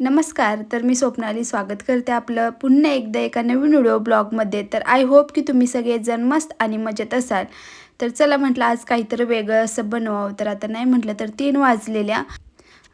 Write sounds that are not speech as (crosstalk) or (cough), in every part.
नमस्कार तर मी स्वप्नाली स्वागत करते आपलं पुन्हा एकदा एका नवीन व्हिडिओ ब्लॉगमध्ये. तर आय होप की तुम्ही सगळेजण मस्त आणि मजेत असाल. तर चला म्हटलं आज काहीतरी वेगळं असं बनवावं. तर आता नाही म्हटलं तर तीन वाजलेल्या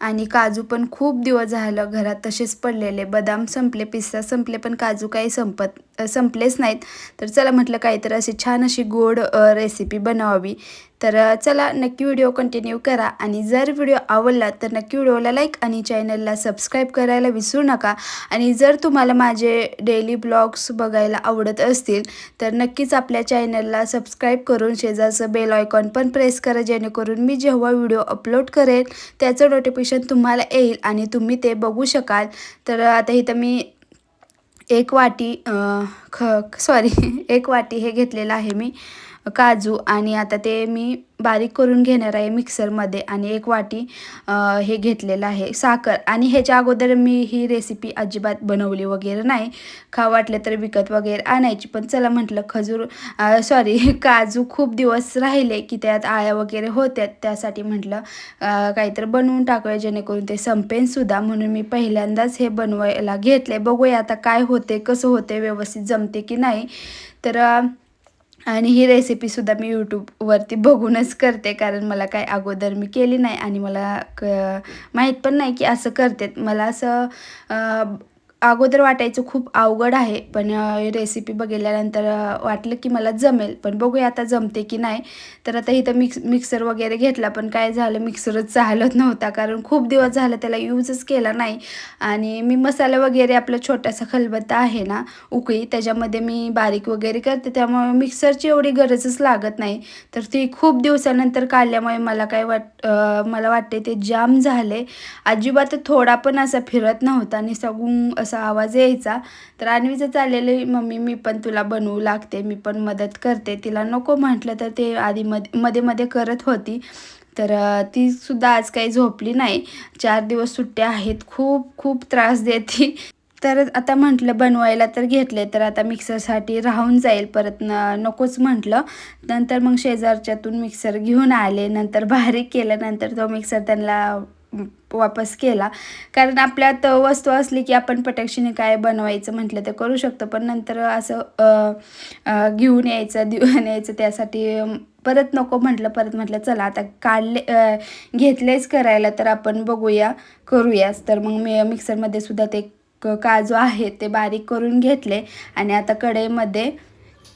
आणि काजू पण खूप दिवस झालं घरात तसेच पडलेले. बदाम संपले पिस्ता संपले पण काजू काही संपत संपलेच नाहीत. तर चला म्हटलं काहीतरी अशी छान अशी गोड रेसिपी बनवावी. तर चला नक्की व्हिडिओ कंटिन्यू करा. आणि जर व्हिडिओ आवडला तर नक्की व्हिडिओला लाईक आणि चॅनलला सबस्क्राईब करायला विसरू नका. आणि जर तुम्हाला माझे डेली ब्लॉग्स बघायला आवडत असतील तर नक्कीच आपल्या चॅनलला सबस्क्राईब करून शेजारचं बेल आयकॉन पण प्रेस करा जेणेकरून मी जेव्हा व्हिडिओ अपलोड करेल त्याचं नोटिफिकेशन तुम्हाला येईल आणि तुम्ही ते बघू शकाल. तर आता इथं मी एक वाटी ख सॉरी (laughs) एक वाटी हे घेतलेलं आहे मी. काजू आणि आता ते मी बारीक करून घेणार आहे मिक्सरमध्ये आणि एक वाटी हे घेतलेलं आहे साखर. आणि ह्याच्या अगोदर मी ही रेसिपी अजिबात बनवली वगैरे नाही. खा वाटलं तर विकत वगैरे आणायची पण चला म्हटलं खजूर सॉरी (laughs) काजू खूप दिवस राहिले की त्यात आळ्या वगैरे होत्या त्यासाठी म्हटलं काहीतरी बनवून टाकूया जेणेकरून ते संपेनसुद्धा म्हणून मी पहिल्यांदाच हे बनवायला घेतले बघूया आता काय होते कसं होते व्यवस्थित जमते की नाही. तर आणि ही रेसिपीसुद्धा मी यूट्यूबवरती बघूनच करते कारण मला काय अगोदर मी केली नाही आणि मला क माहीत पण नाही की असं करते मला असं अगोदर वाटायचं खूप अवघड आहे पण रेसिपी बघितल्यानंतर वाटलं की मला जमेल. पण बघूया आता जमते की नाही. तर आता इथं मिक्स मिक्सर वगैरे घेतला पण काय झालं मिक्सरच चालत नव्हता. कारण खूप दिवस झालं त्याला यूजच केला नाही. आणि मी मसाला वगैरे आपला छोटासा खलबत्ता आहे ना उकळी त्याच्यामध्ये मी बारीक वगैरे करते. त्यामुळे मिक्सरची एवढी गरजच लागत नाही. तर ती खूप दिवसानंतर काढल्यामुळे मला काय वाट मला वाटते ते जाम झाले अजिबात थोडा पण असा फिरत नव्हता. आणि सगून असा आवाज यायचा. तर अन्वीचं चाललेलं मम्मी मी पण तुला बनवू लागते मी पण मदत करते. तिला नको म्हटलं तर ते आधी मध्ये मध्ये मध्ये करत होती. तर ती सुद्धा आज काही झोपली नाही. चार दिवस सुट्ट्या आहेत खूप खूप त्रास देते. तर आता म्हटलं बनवायला तर घेतले तर आता मिक्सरसाठी राहून जाईल. परत न नकोच म्हटलं. नंतर मग शेजारच्यातून मिक्सर घेऊन आले. नंतर बारीक केलं. नंतर तो मिक्सर त्यांना वापस केला. कारण आपल्यात वस्तू असली की आपण पटाक्षीने काय बनवायचं म्हटलं तर करू शकतो. पण नंतर असं घेऊन यायचं देऊन यायचं त्यासाठी परत नको म्हटलं परत म्हटलं चला आता काढले घेतलेच करायला तर आपण बघूया करूयाच. तर मग मी मिक्सरमध्ये सुद्धा ते क- काजू आहेत ते बारीक करून घेतले. आणि आता कढईमध्ये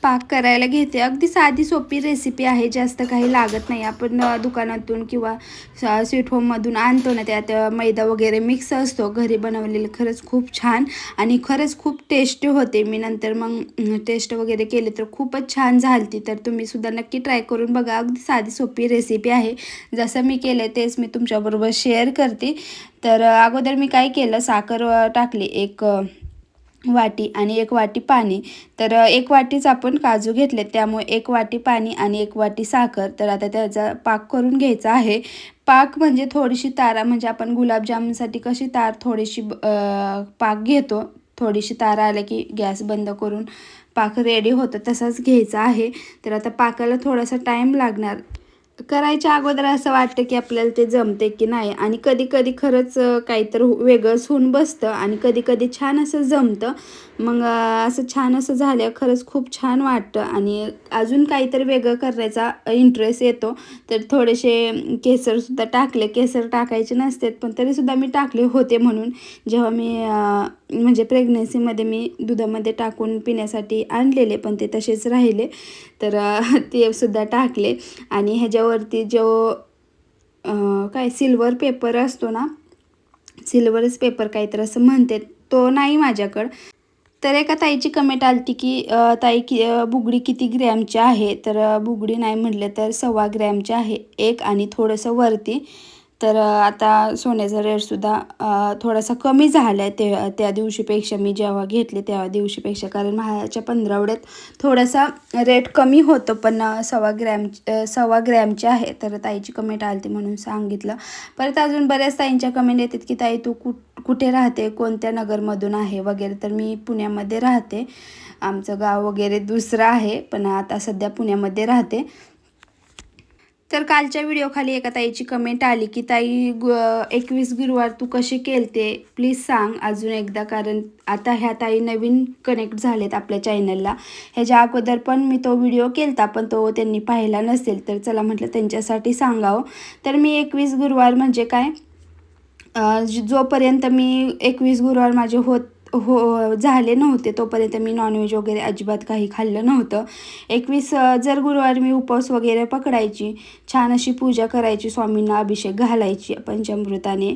पाक करायला घेते. अगदी साधी सोपी रेसिपी आहे. जास्त काही लागत नाही. आपण दुकानातून किंवा स्वीट होममधून आणतो ना त्यात मैदा वगैरे मिक्स असतो. घरी बनवलेलं खरंच खूप छान आणि खरंच खूप टेस्टी होते. मी नंतर मग टेस्ट वगैरे केले तर खूपच छान झालती. तर तुम्ही सुद्धा नक्की ट्राय करून बघा. अगदी साधी सोपी रेसिपी आहे. जसं मी केलं तेच मी तुमच्याबरोबर शेअर करते. तर अगोदर मी काय केलं? साखर टाकली. एक वाटी आणि एक वाटी पाणी. तर एक वाटीच आपण काजू घेतले त्यामुळे एक वाटी पाणी आणि एक वाटी साखर. तर आता त्याचा पाक करून घ्यायचा आहे. पाक म्हणजे थोडीशी तारा म्हणजे आपण गुलाबजामुनसाठी कशी तार थोडीशी पाक घेतो थोडीशी तारा आल्या की गॅस बंद करून पाक रेडी होतं तसाच घ्यायचा आहे. तर आता पाकाला थोडासा टाईम लागणार. करायच्या अगोदर असं वाटतं की आपल्याला ते जमते की नाही. आणि कधी कधी खरंच काहीतरी वेगळंच होऊन बसतं. आणि कधी कधी छान असं जमतं. मग असं छान असं झालं खरंच खूप छान वाटतं. आणि अजून काहीतरी वेगळं करण्याचा इंटरेस्ट येतो. तर थोडेसे केसरसुद्धा टाकले. केसर टाकायचे नसतात पण तरीसुद्धा मी टाकले होते म्हणून. जेव्हा मी म्हणजे प्रेग्नेन्सीमध्ये मी दुधामध्ये टाकून पिण्यासाठी आणलेले पण ते तसेच राहिले. तर तेसुद्धा (laughs) ते सुद्धा टाकले. आणि ह्याच्यावरती जो काय सिल्वर पेपर असतो ना सिल्वरच पेपर काहीतरी असं म्हणते तो नाही माझ्याकडं. तर एका ताईची कमेंट आलती की ताई की बुगडी किती ग्रॅमची आहे? तर बुगडी नाही म्हटलं तर सव्वा ग्रॅमची आहे एक आणि थोडंसं वरती. तर आता सोन्याचा रेटसुद्धा थोडासा कमी झाला आहे ते त्या दिवशीपेक्षा. मी जेव्हा घेतले त्या दिवशीपेक्षा. कारण महाच्या पंधरावड्यात थोडासा रेट कमी होतो पण सव्वा ग्रॅम सव्वा ग्रॅमचे आहे. तर ताईची कमेंट आलती म्हणून सांगितलं. परत अजून बऱ्याच ताईंच्या कमेंट येतात की ताई तू कुठ कुठे राहते? कोणत्या नगरमधून आहे? वगैरे. तर मी पुण्यामध्ये राहते. आमचं गाव वगैरे दुसरं आहे पण आता सध्या पुण्यामध्ये राहते. तर कालच्या व्हिडिओखाली एका ताईची कमेंट आली की ताई ग एकवीस गुरुवार तू कसे केलते? प्लीज सांग अजून एकदा कारण आता ह्या ताई नवीन कनेक्ट झालेत आपल्या चॅनलला ह्याच्या अगोदर पण मी तो व्हिडिओ केलता पण तो त्यांनी पाहिला नसेल. तर चला म्हटलं त्यांच्यासाठी सांगावं. तर मी एकवीस गुरुवार म्हणजे काय जोपर्यंत मी एकवीस गुरुवार माझे होत हो झाले नव्हते तोपर्यंत मी नॉनव्हेज वगैरे अजिबात काही खाल्लं नव्हतं. एकवीस जर गुरुवार मी उपवास वगैरे पकडायची छान अशी पूजा करायची स्वामींना अभिषेक घालायची पंचामृताने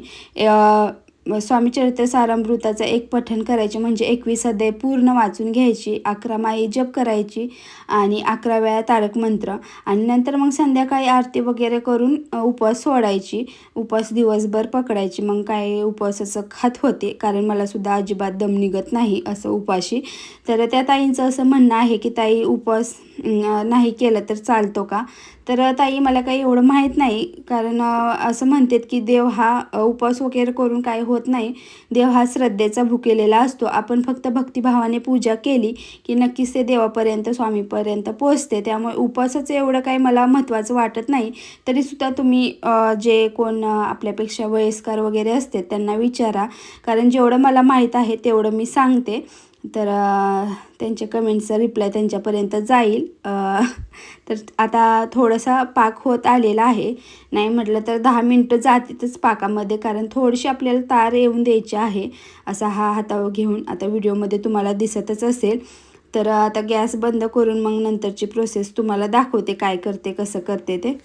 स्वामी चरित्र सारामृताचं एक पठण करायचे म्हणजे एकवीस अध्याय पूर्ण वाचून घ्यायची अकरा माई जप करायची आणि अकरा वेळा तारक मंत्र. आणि नंतर मग संध्याकाळी आरती वगैरे करून उपवास सोडायची. उपवास दिवसभर पकडायची. मग काय उपवासाचं खात होते कारण मला सुद्धा अजिबात दम निघत नाही असं उपाशी. तर त्या ताईंचं असं म्हणणं आहे की ताई उपवास नाही केलं तर चालतो का? तर ताई मला काही एवढं माहीत नाही. कारण असं म्हणतात की देव हा उपवास वगैरे करून काय होत नाही. देव हा श्रद्धेचा भुकेलेला असतो. आपण फक्त भक्तिभावाने पूजा केली की नक्कीच ते देवापर्यंत स्वामीपर्यंत पोचते त्यामुळे उपवासाचं एवढं काही मला महत्त्वाचं वाटत नाही. तरीसुद्धा तुम्ही जे कोण आपल्यापेक्षा वयस्कर वगैरे असते त्यांना विचारा. कारण जेवढं मला माहीत आहे तेवढं मी सांगते. तर त्यांच्या कमेंटचा रिप्लाय त्यांच्यापर्यंत जाईल. तर आता थोडासा पाक होत आलेला आहे. नाही म्हटलं तर दहा मिनटं जातीतच पाकामध्ये कारण थोडीशी आपल्याला तार येऊन द्यायची आहे असा हा हातावर घेऊन आता व्हिडिओमध्ये तुम्हाला दिसतच असेल. तर आता गॅस बंद करून मग नंतरची प्रोसेस तुम्हाला दाखवते काय करते कसं करते ते.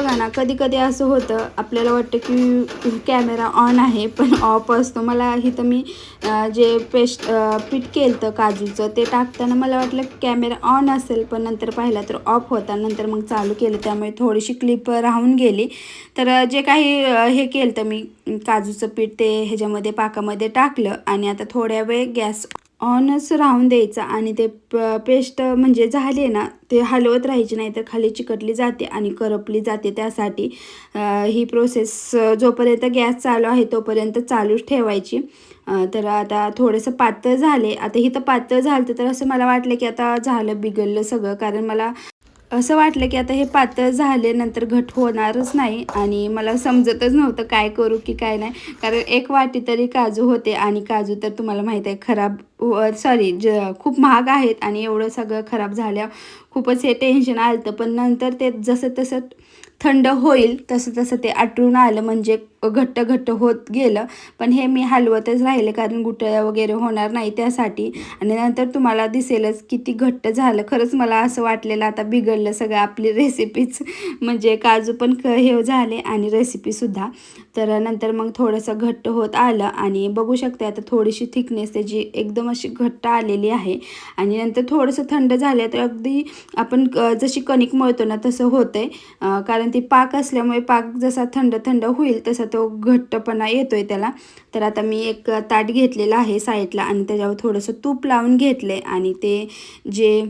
बघा ना कधी कधी असं होतं आपल्याला वाटतं की कॅमेरा ऑन आहे पण ऑफ असतो. मला इथं मी जे पेस्ट पीठ केलं तर काजूचं ते टाकताना मला वाटलं कॅमेरा ऑन असेल पण नंतर पाहिला तर ऑफ होता. नंतर मग चालू केलं त्यामुळे थोडीशी क्लिप राहून गेली. तर जे काही हे केलं तर मी काजूचं पीठ ते ह्याच्यामध्ये पाकामध्ये टाकलं आणि आता थोड्या वेळ गॅस ऑनच राहून द्यायचा आणि ते प पेस्ट म्हणजे झाले ना ते हलवत राहायची नाही तर खाली चिकटली जाते आणि करपली जाते. त्यासाठी ही प्रोसेस जोपर्यंत गॅस चालू आहे तोपर्यंत चालूच ठेवायची. तर आता थोडंसं पातळ झाले. आता ही तर पातळ झालं तर असं मला वाटलं की आता झालं बिघडलं सगळं. कारण मला असं वाटलं की आता हे पातळ झाले नंतर घट होणारच नाही आणि मला समजतच नव्हतं काय करू की काय नाही. कारण एक वाटी तरी काजू होते आणि काजू तर तुम्हाला माहीत आहे खराब सॉरी ज खूप महाग आहेत आणि एवढं सगळं खराब झाल्यावर खूपच हे टेन्शन आलं पण नंतर ते जसं तसं थंड होईल तसं तसं ते आटळून आलं. म्हणजे घट्ट घट्ट होत गेलं. पण हे मी हलवतच राहिले कारण गुटळ्या वगैरे होणार नाही त्यासाठी. आणि नंतर तुम्हाला दिसेलच किती घट्ट झालं. खरंच मला असं वाटलेलं आता बिघडलं सगळं आपली (laughs) रेसिपीच म्हणजे काजू पण क हे झाले आणि रेसिपीसुद्धा तर नंतर मग थोडंसं घट्ट होत आलं आणि बघू शकते आता थोडीशी थिकनेस त्याची एकदम अशी घट्ट आलेली आहे. आणि नंतर थोडंसं थंड झालं तर अगदी आपण क- जशी कणिक मळतो ना तसं होतं आहे कारण ती पाक असल्यामुळे पाक जसा थंड थंड होईल तसं तो घट्टपणा येतो आहे त्याला. तर आता मी एक ताट घेतलेलं आहे साईडला आणि त्याच्यावर थोडंसं तूप लावून घेतले आणि ते जे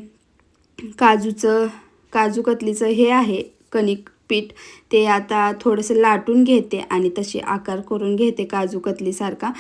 काजूचं काजू कतलीचं हे आहे कणिक पीठ ते आता थोडंसं लाटून घेते आणि तसे आकार करून घेते काजू कतलीसारखा.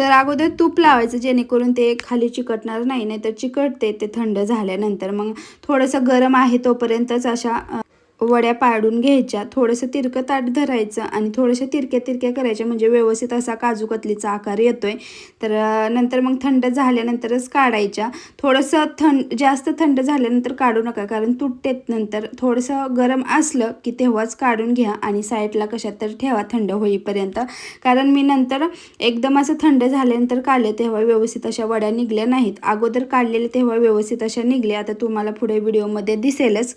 तर अगोदर तूप लावायचं जेणेकरून ते खाली चिकटणार नाही नाहीतर चिकटते ते थंड झाल्यानंतर. मग थोडंसं गरम आहे तोपर्यंतच अशा वड्या पाडून घ्यायच्या थोडंसं तिरकं ताट धरायचं आणि थोडंसं तिरक्या तिरक्या करायच्या. म्हणजे व्यवस्थित असा काजू कतलीचा आकार येतोय. तर नंतर मग थंड झाल्यानंतरच काढायच्या. थोडंसं थंड जास्त थंड झाल्यानंतर काढू नका. कारण तुटतेत नंतर थोडंसं गरम असलं की तेव्हाच काढून घ्या आणि साईडला कशात तर ठेवा थंड होईपर्यंत. कारण मी नंतर एकदम असं थंड झाल्यानंतर काढले तेव्हा व्यवस्थित अशा वड्या निघल्या नाहीत. अगोदर काढलेले तेव्हा व्यवस्थित अशा निघल्या. आता तुम्हाला पुढे व्हिडिओमध्ये दिसेलच.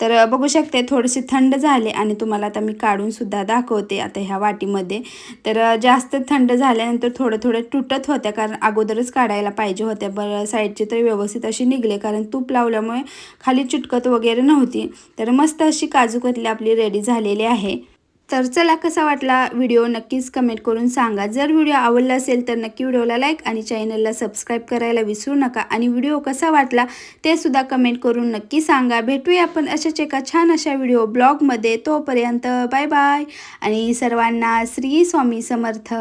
तर बघू शकते थोडेसे थंड झाले आणि तुम्हाला आता मी काढूनसुद्धा दाखवते आता ह्या वाटीमध्ये. तर जास्त थंड झाल्यानंतर थोडं थोडं तुटत होत्या कारण अगोदरच काढायला पाहिजे होत्या. बरं साईडचे तर व्यवस्थित असे निघले कारण तूप लावल्यामुळे खाली चिटकत वगैरे नव्हती. तर मस्त अशी काजू कतली आपली रेडी झालेली आहे. तर चला कसा वाटला व्हिडिओ नक्कीच कमेंट करून सांगा. जर व्हिडिओ आवडला असेल तर नक्की व्हिडिओला लाईक आणि चॅनलला सबस्क्राईब करायला विसरू नका आणि व्हिडिओ कसा वाटला ते सुद्धा कमेंट करून नक्की सांगा. भेटूया आपण अशाच एका छान अशा व्हिडिओ ब्लॉगमध्ये. तोपर्यंत बाय बाय आणि सर्वांना श्री स्वामी समर्थ.